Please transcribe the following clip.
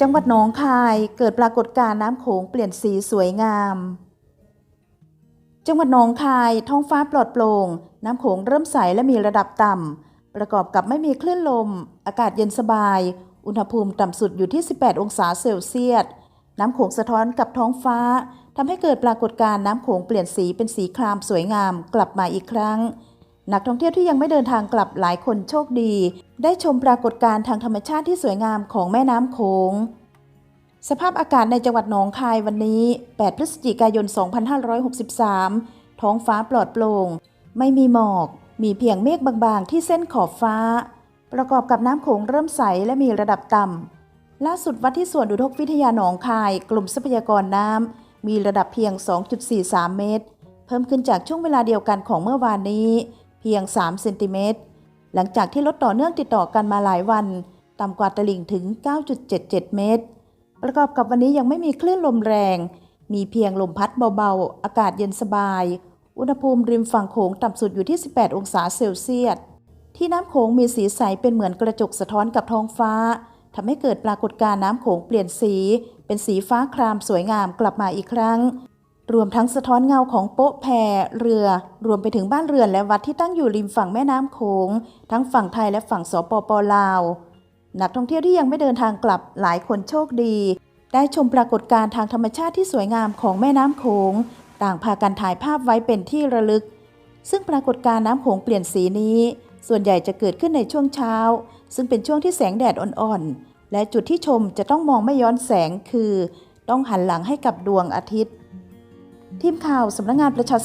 จังหวัดหนองคายเกิดปรากฏการณ์น้ำโขงเปลี่ยนสีสวยงาม จังหวัดหนองคายท้องฟ้าปลอดโปร่ง น้ำโขงเริ่มใสและมีระดับต่ำ ประกอบกับไม่มีคลื่นลม อากาศเย็นสบาย อุณหภูมิต่ำสุดอยู่ที่ 18 องศาเซลเซียส น้ำโขงสะท้อนกับท้องฟ้าทำให้เกิดปรากฏการณ์น้ำโขงเปลี่ยนสีเป็นสีครามสวยงามกลับมาอีกครั้ง นักท่องเที่ยวที่ยังไม่เดินทางกลับหลายคนโชคดี ได้ชมปรากฏการณ์ทางธรรมชาติที่สวยงามของแม่น้ำโขง สภาพอากาศในจังหวัดหนองคายวันนี้ 8 พฤศจิกายน 2563 ท้องฟ้าปลอดโปร่ง ไม่มีหมอก มีเพียงเมฆบางๆ ที่เส้นขอบฟ้า ประกอบกับน้ำโขงเริ่มใสและมีระดับต่ำ ล่าสุดวัดที่สวนอุทกวิทยาหนองคาย กลุ่มทรัพยากรน้ำมีระดับเพียง 2.43 เมตร เพิ่มขึ้นจากช่วงเวลาเดียวกันของเมื่อวานนี้ พียง 3 เซนติเมตร หลังจากที่ลดต่อเนื่องติดต่อกันมาหลายวัน ต่ำกว่าตลิ่งถึง 9.77 เมตร ประกอบกับวันนี้ยังไม่มีคลื่นลมแรง มีเพียงลมพัดเบาๆ อากาศเย็นสบาย อุณหภูมิริมฝั่งโขงต่ำสุดอยู่ที่ 18 องศาเซลเซียส ที่น้ำโขงมีสีใสเป็นเหมือนกระจกสะท้อนกับท้องฟ้า ทำให้เกิดปรากฏการณ์น้ำโขงเปลี่ยนสี เป็นสีฟ้าครามสวยงามกลับมาอีกครั้ง รวมทั้งสะท้อนเงาของโป๊ะแพเรือ รวมไปถึงบ้านเรือนและวัดที่ตั้งอยู่ริมฝั่งแม่น้ำโขงทั้งฝั่งไทยและฝั่งสปปลาว นักท่องเที่ยวที่ยังไม่เดินทางกลับหลายคนโชคดี ได้ชมปรากฏการณ์ทางธรรมชาติที่สวยงามของแม่น้ำโขง ต่างพากันถ่ายภาพไว้เป็นที่ระลึก ซึ่งปรากฏการณ์น้ำโขงเปลี่ยนสีนี้ ส่วนใหญ่จะเกิดขึ้นในช่วงเช้า ซึ่งเป็นช่วงที่แสงแดดอ่อนๆและจุดที่ชมจะต้องมองไม่ย้อนแสงคือ ต้องหันหลังให้กับดวงอาทิตย์ ทีมข่าวสำนักงานประชาสัมพันธ์